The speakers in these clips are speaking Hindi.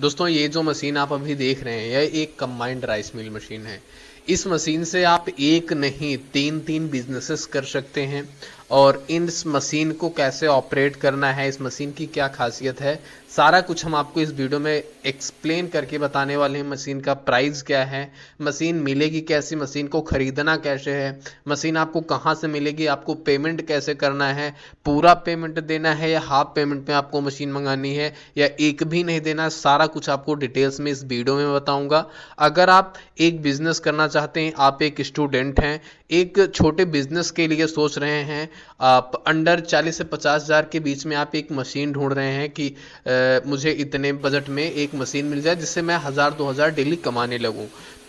दोस्तों, ये जो मशीन आप अभी देख रहे हैं, यह एक कंबाइंड राइस मिल मशीन है। इस मशीन से आप एक नहीं तीन तीन बिजनेसेस कर सकते हैं। और इस मशीन को कैसे ऑपरेट करना है, इस मशीन की क्या खासियत है, सारा कुछ हम आपको इस वीडियो में एक्सप्लेन करके बताने वाले हैं, मशीन का प्राइस क्या है, मशीन मिलेगी कैसी, मशीन को खरीदना कैसे है, मशीन आपको कहाँ से मिलेगी, आपको पेमेंट कैसे करना है, पूरा पेमेंट देना है या हाफ़ पेमेंट में आपको मशीन मंगानी है या एक भी नहीं देना, सारा कुछ आपको डिटेल्स में इस वीडियो में बताऊँगा। अगर आप एक बिज़नेस करना चाहते हैं, आप एक स्टूडेंट हैं, एक छोटे बिज़नेस के लिए सोच रहे हैं आप अंडर 40 से पचास हज़ार के बीच में आप एक मशीन ढूंढ रहे हैं कि आ, मुझे इतने बजट में एक मशीन मिल जाए जिससे मैं हज़ार दो हज़ार डेली कमाने लगूं।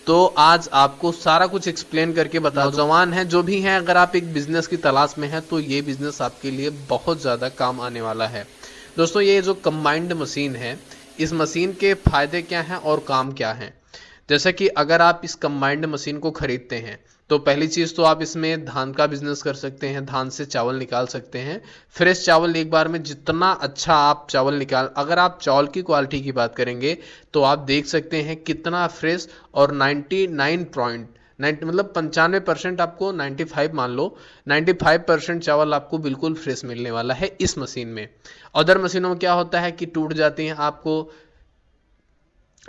तो आज आपको सारा कुछ एक्सप्लेन करके बता नौजवान हैं जो भी हैं अगर आप एक बिज़नेस की तलाश में हैं तो ये बिज़नेस आपके लिए बहुत ज़्यादा काम आने वाला है। दोस्तों ये जो कंबाइंड मशीन है इस मशीन के फ़ायदे क्या हैं और काम क्या हैं? जैसे कि अगर आप इस कंबाइंड मशीन को खरीदते हैं तो पहली चीज़ तो आप इसमें धान का बिज़नेस कर सकते हैं, धान से चावल निकाल सकते हैं। फ्रेश चावल एक बार में जितना अच्छा आप चावल निकाल, अगर आप चावल की क्वालिटी की बात करेंगे तो आप देख सकते हैं कितना फ्रेश और 99 पॉइंट मतलब पंचानवे परसेंट आपको 95 मान लो 95 परसेंट चावल आपको बिल्कुल फ्रेश मिलने वाला है इस मशीन में। अदर मशीनों में क्या होता है कि टूट जाती हैं, आपको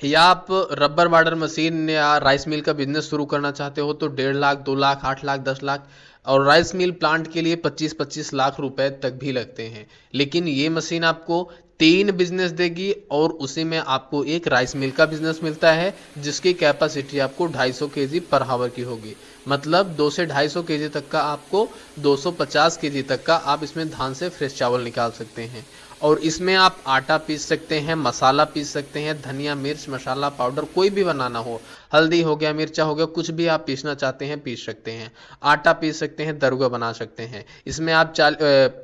या आप रबर वार्डर मशीन या राइस मिल का बिज़नेस शुरू करना चाहते हो तो डेढ़ लाख, दो लाख, आठ लाख, दस लाख और राइस मिल प्लांट के लिए पच्चीस पच्चीस लाख रुपए तक भी लगते हैं। लेकिन ये मशीन आपको तीन बिज़नेस देगी और उसी में आपको एक राइस मिल का बिज़नेस मिलता है, जिसकी कैपेसिटी आपको 250 केजी पर हावर की होगी। मतलब दो सौ के जी तक का आपको 250 केजी तक का आप इसमें धान से फ्रेश चावल निकाल सकते हैं। और इसमें आप आटा पीस सकते हैं, मसाला पीस सकते हैं, धनिया, मिर्च, मसाला, पाउडर, कोई भी बनाना हो। हल्दी हो गया, मिर्चा हो गया, कुछ भी आप पीसना चाहते हैं, पीस सकते हैं। आटा पीस सकते हैं, दरुआ बना सकते हैं। इसमें आप चाल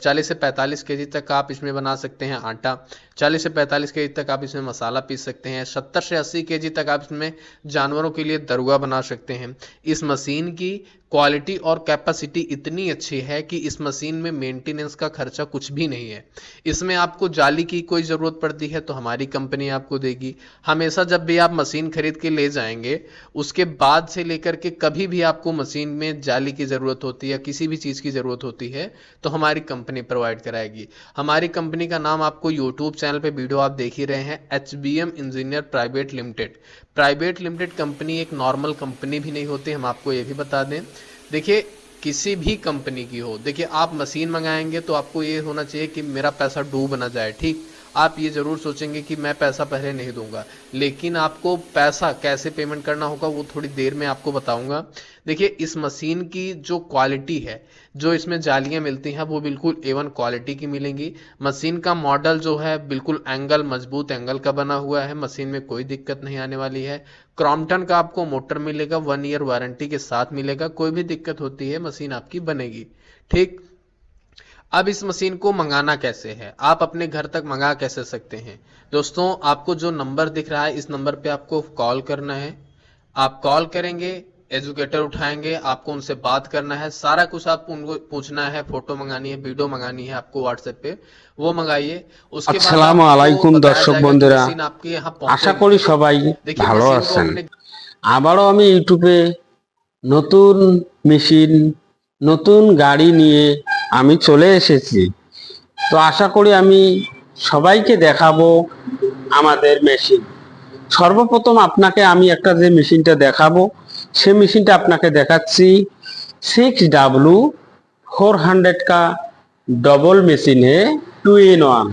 चालीस से पैंतालीस के तक आप इसमें बना सकते हैं आटा। चालीस से पैंतालीस के तक आप इसमें मसाला पीस सकते हैं। सत्तर से अस्सी के तक आप इसमें जानवरों के लिए दरुआ बना सकते हैं। इस मशीन की क्वालिटी और कैपेसिटी इतनी अच्छी है कि इस मशीन में मेंटेनेंस का खर्चा कुछ भी नहीं है। इसमें आपको जाली की कोई ज़रूरत पड़ती है तो हमारी कंपनी आपको देगी। हमेशा जब भी आप मशीन खरीद के ले जाएँगे उसके बाद से लेकर के कभी भी आपको मशीन में जाली की ज़रूरत होती है, किसी भी चीज़ की ज़रूरत होती है तो हमारी कंपनी प्रोवाइड कराएगी। हमारी कंपनी का नाम आपको यूट्यूब चैनल पर वीडियो आप देख ही रहे हैं H engineer private limited private limited company एक नॉर्मल कंपनी भी नहीं होती, हम आपको ये भी बता दें। देखिए, किसी भी कंपनी की हो, देखिए, आप मशीन मंगाएँगे तो आपको ये होना चाहिए कि मेरा पैसा डूब ना जाए, ठीक? आप ये ज़रूर सोचेंगे कि मैं पैसा पहले नहीं दूँगा। लेकिन आपको पैसा कैसे पेमेंट करना होगा, वो थोड़ी देर में आपको बताऊँगा। देखिए, इस मशीन की जो क्वालिटी है, जो इसमें जालियाँ मिलती हैं, वो बिल्कुल एवन क्वालिटी की मिलेंगी। मशीन का मॉडल जो है, बिल्कुल एंगल मज़बूत एंगल का बना हुआ है। मशीन में कोई दिक्कत नहीं आने वाली है। क्रॉम्पटन का आपको मोटर मिलेगा वन ईयर वारंटी के साथ मिलेगा। कोई भी दिक्कत होती है मशीन आपकी बनेगी। ठीक? अब इस मशीन को मंगाना कैसे है आप अपने घर तक मंगा कैसे सकते हैं दोस्तों आपको जो नंबर दिख रहा है इस नंबर पे आपको कॉल करना है आप कॉल करेंगे एजुकेटर उठाएंगे आपको उनसे बात करना है सारा कुछ आपको उनको पूछना है फोटो मंगानी है वीडियो मंगानी है आपको व्हाट्सएप पे वो मंगाइए उसके আসসালামু আলাইকুম দর্শক বন্ধুরা আশা করি সবাই ভালো আছেন আবারও আমি ইউটিউবে নতুন মেশিন নতুন গাড়ি নিয়ে আমি চলে এসেছি। তো আশা করি আমি সবাইকে দেখাবো আমাদের মেশিন। সর্বপ্রথম আপনাকে আমি একটা যে মেশিনটা দেখাবো, সে মেশিনটা আপনাকে দেখাচ্ছি সিক্স ডাব্লু ফোর হান্ড্রেড কা ডবল মেশিনে টু ইন ওয়ান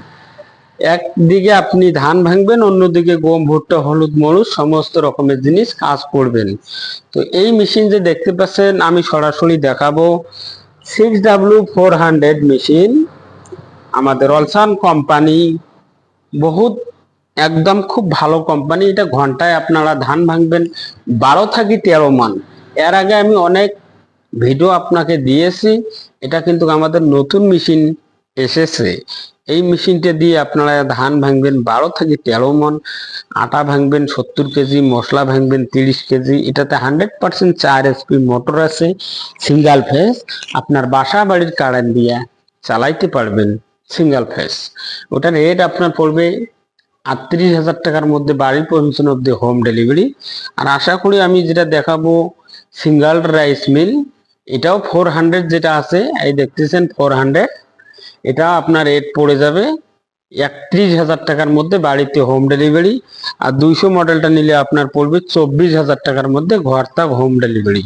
একদিকে আপনি ধান ভাঙবেন, অন্যদিকে গম, ভুট্টা, হলুদ, মরুচ, সমস্ত রকমের জিনিস কাজ করবেন। তো এই মেশিন যে দেখতে পাচ্ছেন, আমি সরাসরি দেখাবো। Six W four hundred machine আমাদের অলসান কোম্পানি বহুত একদম খুব ভালো কোম্পানি এটা ঘন্টায় আপনারা ধান ভাঙবেন বারো থাকি তেরো মান। এর আগে আমি অনেক ভিডিও আপনাকে দিয়েছি, এটা কিন্তু আমাদের নতুন মেশিন এসেছে। এই মেশিনটা দিয়ে আপনারা ধান ভাঙবেন বারো থেকে তেরো মন, আটা ভাঙবেন সত্তর কেজি, মশলা ভাঙবেন তিরিশ কেজি। এটাতে হান্ড্রেড পার্সেন্ট চার এসপি মোটর আছে, সিঙ্গেল ফেস। আপনার বাসা বাড়ির কারেন্ট দিয়ে চালাইতে পারবেন সিঙ্গেল ফেস। ওটার রেট আপনার পড়বে আটত্রিশ হাজার টাকার মধ্যে বাড়ি পৌঁছানো অব্দি হোম ডেলিভারি আর আশা করি আমি যেটা দেখাবো, সিঙ্গেল রাইস মিল এটাও ফোর হান্ড্রেড যেটা আছে, এই দেখতেছেন ফোর হান্ড্রেড এটা আপনার রেট পড়ে যাবে একত্রিশ হাজার টাকার মধ্যে বাড়িতে হোম ডেলিভারি আর দুইশো মডেলটা নিলে আপনার পড়বে চব্বিশ হাজার টাকার মধ্যে ঘর তাক হোম ডেলিভারি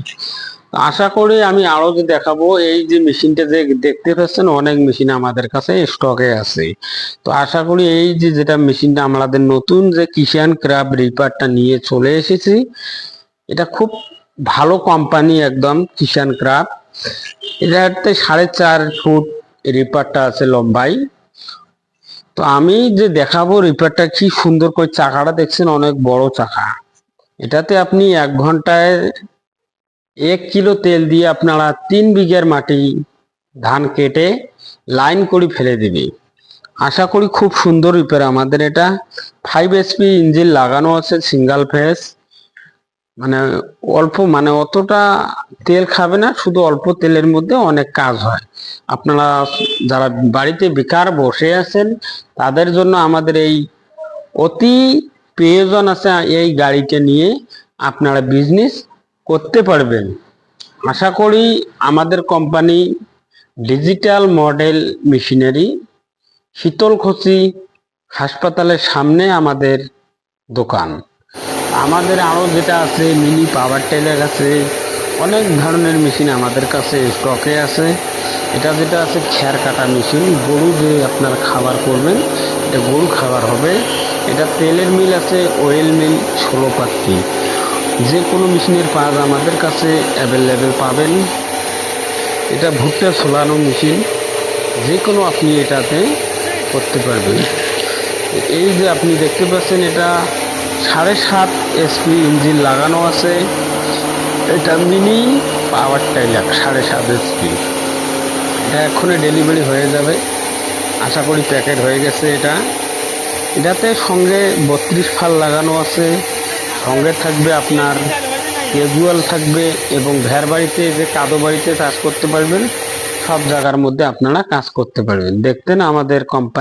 আশা করি আমি আরও যে দেখাবো, এই যে মেশিনটা যে দেখতে পাচ্ছেন, অনেক মেশিন আমাদের কাছে স্টকে আছে। তো আশা করি এই যে যেটা মেশিনটা আমাদের নতুন যে কিষান ক্রাব রিপারটা নিয়ে চলে এসেছি, এটা খুব ভালো কোম্পানি একদম কিষান ক্রাব এটাতে সাড়ে চার ফুট রিপারটা আছে লম্বাই। তো আমি যে দেখাবো রিপারটা কি সুন্দর করে চাকাটা দেখছেন, অনেক বড় চাকা। এটাতে আপনি এক ঘন্টায় এক কিলো তেল দিয়ে আপনারা তিন বিঘের মাটি ধান কেটে লাইন করে ফেলে দিবে। আশা করি খুব সুন্দর রিপেয়ার আমাদের এটা ফাইভ এসপি ইঞ্জিন লাগানো আছে সিঙ্গেল ফেস মানে অল্প মানে অতটা তেল খাবে না, শুধু অল্প তেলের মধ্যে অনেক কাজ হয়। আপনারা যারা বাড়িতে বেকার বসে আছেন, তাদের জন্য আমাদের এই অতি প্রয়োজন আছে এই গাড়িটা নিয়ে আপনারা বিজনেস করতে পারবেন। আশা করি আমাদের company digital model machinery Sitalkuchi হাসপাতালের সামনে আমাদের দোকান। আমাদের আরও যেটা আছে মিনি পাওয়ার টেলার আছে, অনেক ধরনের মেশিন আমাদের কাছে স্টকে আছে। এটা যেটা আছে খ্যার কাটা মেশিন গরু যে আপনার খাবার করবেন, এটা গরু খাবার হবে। এটা তেলের মিল আছে অয়েল মিল ষোলো পাত্রি যে কোনো মেশিনের পাওয়া আমাদের কাছে অ্যাভেলেবেল পাবেন। এটা ভুট্টা ছোলানো মেশিন যে কোনো আপনি এটাতে করতে পারবেন। এই যে আপনি দেখতে পাচ্ছেন, এটা সাড়ে সাত এসপি ইঞ্জিন লাগানো আছে। এটা মিনি পাওয়ার টাইলার সাড়ে সাত এসপি এটা এক্ষুনি ডেলিভারি হয়ে যাবে। আশা করি প্যাকেট হয়ে গেছে এটা। এটাতে সঙ্গে বত্রিশ ফাল লাগানো আছে। সঙ্গে থাকবে আপনার ক্যাজুয়াল থাকবে এবং ভ্যার বাড়িতে যে কাদো বাড়িতে কাজ করতে পারবেন, সব জায়গার মধ্যে আপনারা কাজ করতে পারবেন। দেখতেন আমাদের কোম্পানি